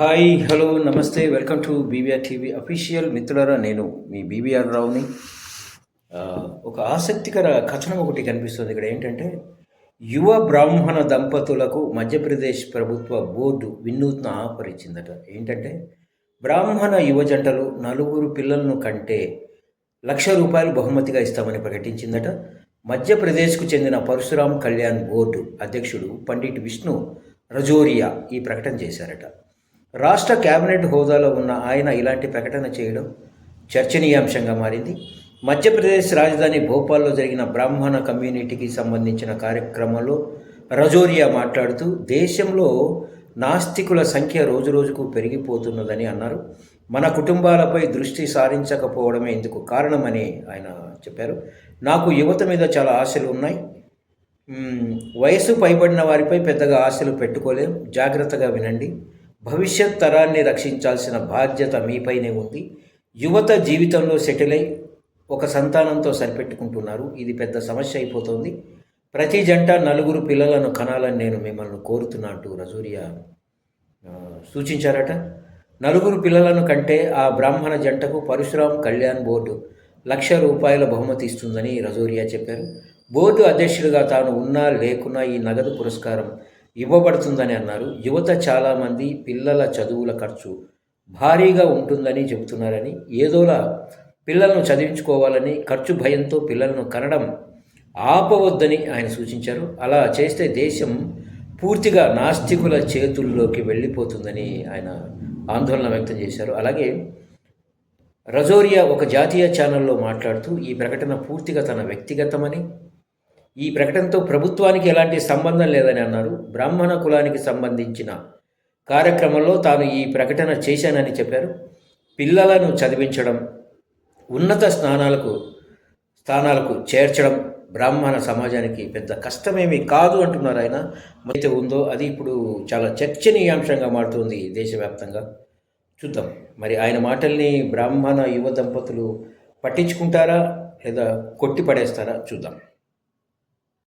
Hi hello నమస్తే welcome to BVR TV official మిత్రులరా నేను మీ బీవీఆర్ రావుని. ఒక ఆసక్తికర కథనం ఒకటి కనిపిస్తుంది ఇక్కడ ఏంటంటే యువ బ్రాహ్మణ దంపతులకు మధ్యప్రదేశ్ ప్రభుత్వ బోర్డు వినూత్న ఆఫర్ ఇచ్చిందట ఏంటంటే బ్రాహ్మణ యువ జంటలు నలుగురు పిల్లలను కంటే లక్ష రూపాయలు బహుమతిగా ఇస్తామని ప్రకటించిందట. మధ్యప్రదేశ్కు చెందిన పరశురామ్ కళ్యాణ్ బోర్డు అధ్యక్షుడు పండిట్ విష్ణు రజోరియా ఈ ప్రకటన చేశారట. రాష్ట్ర కేబినెట్ హోదాలో ఉన్న ఆయన ఇలాంటి ప్రకటన చేయడం చర్చనీయాంశంగా మారింది. మధ్యప్రదేశ్ రాజధాని భోపాల్లో జరిగిన బ్రాహ్మణ కమ్యూనిటీకి సంబంధించిన కార్యక్రమంలో రజోరియా మాట్లాడుతూ దేశంలో నాస్తికుల సంఖ్య రోజురోజుకు పెరిగిపోతున్నదని అన్నారు. మన కుటుంబాలపై దృష్టి సారించకపోవడమే ఇందుకు కారణమని ఆయన చెప్పారు. నాకు యువత మీద చాలా ఆశలు ఉన్నాయి. వయసు పైబడిన వారిపై పెద్దగా ఆశలు పెట్టుకోలేం. జాగ్రత్తగా వినండి. భవిష్యత్ తరాన్ని రక్షించాల్సిన బాధ్యత మీపైనే ఉంది. యువత జీవితంలో సెటిల్ అయి ఒక సంతానంతో సరిపెట్టుకుంటున్నారు. ఇది పెద్ద సమస్య అయిపోతుంది. ప్రతి జంట నలుగురు పిల్లలను కనాలని నేను మిమ్మల్ని కోరుతున్నా అంటూ రజూరియా సూచించారట. నలుగురు పిల్లలను కంటే ఆ బ్రాహ్మణ జంటకు పరశురామ్ కళ్యాణ్ బోర్డు లక్ష రూపాయల బహుమతి ఇస్తుందని రజోరియా చెప్పారు. బోర్డు అధ్యక్షుడిగా తాను ఉన్నా లేకున్నా ఈ నగదు పురస్కారం ఇవ్వబడుతుందని అన్నారు. యువత చాలామంది పిల్లల చదువుల ఖర్చు భారీగా ఉంటుందని చెబుతున్నారని ఏదోలా పిల్లలను చదివించుకోవాలని ఖర్చు భయంతో పిల్లలను కనడం ఆపవద్దని ఆయన సూచించారు. అలా చేస్తే దేశం పూర్తిగా నాస్తికుల చేతుల్లోకి వెళ్ళిపోతుందని ఆయన ఆందోళన వ్యక్తం చేశారు. అలాగే రజోరియా ఒక జాతీయ ఛానల్లో మాట్లాడుతూ ఈ ప్రకటన పూర్తిగా తన వ్యక్తిగతమని ఈ ప్రకటనతో ప్రభుత్వానికి ఎలాంటి సంబంధం లేదని అన్నారు. బ్రాహ్మణ కులానికి సంబంధించిన కార్యక్రమంలో తాను ఈ ప్రకటన చేశానని చెప్పారు. పిల్లలను చదివించడం ఉన్నత స్నానాలకు స్థానాలకు చేర్చడం బ్రాహ్మణ సమాజానికి పెద్ద కష్టమేమీ కాదు అంటున్నారు ఆయన. అయితే ఉందో అది ఇప్పుడు చాలా చర్చనీయాంశంగా మారుతుంది దేశవ్యాప్తంగా. చూద్దాం. మరి ఆయన మాటల్ని బ్రాహ్మణ యువ దంపతులు పట్టించుకుంటారా లేదా కొట్టి పడేస్తారా చూద్దాం.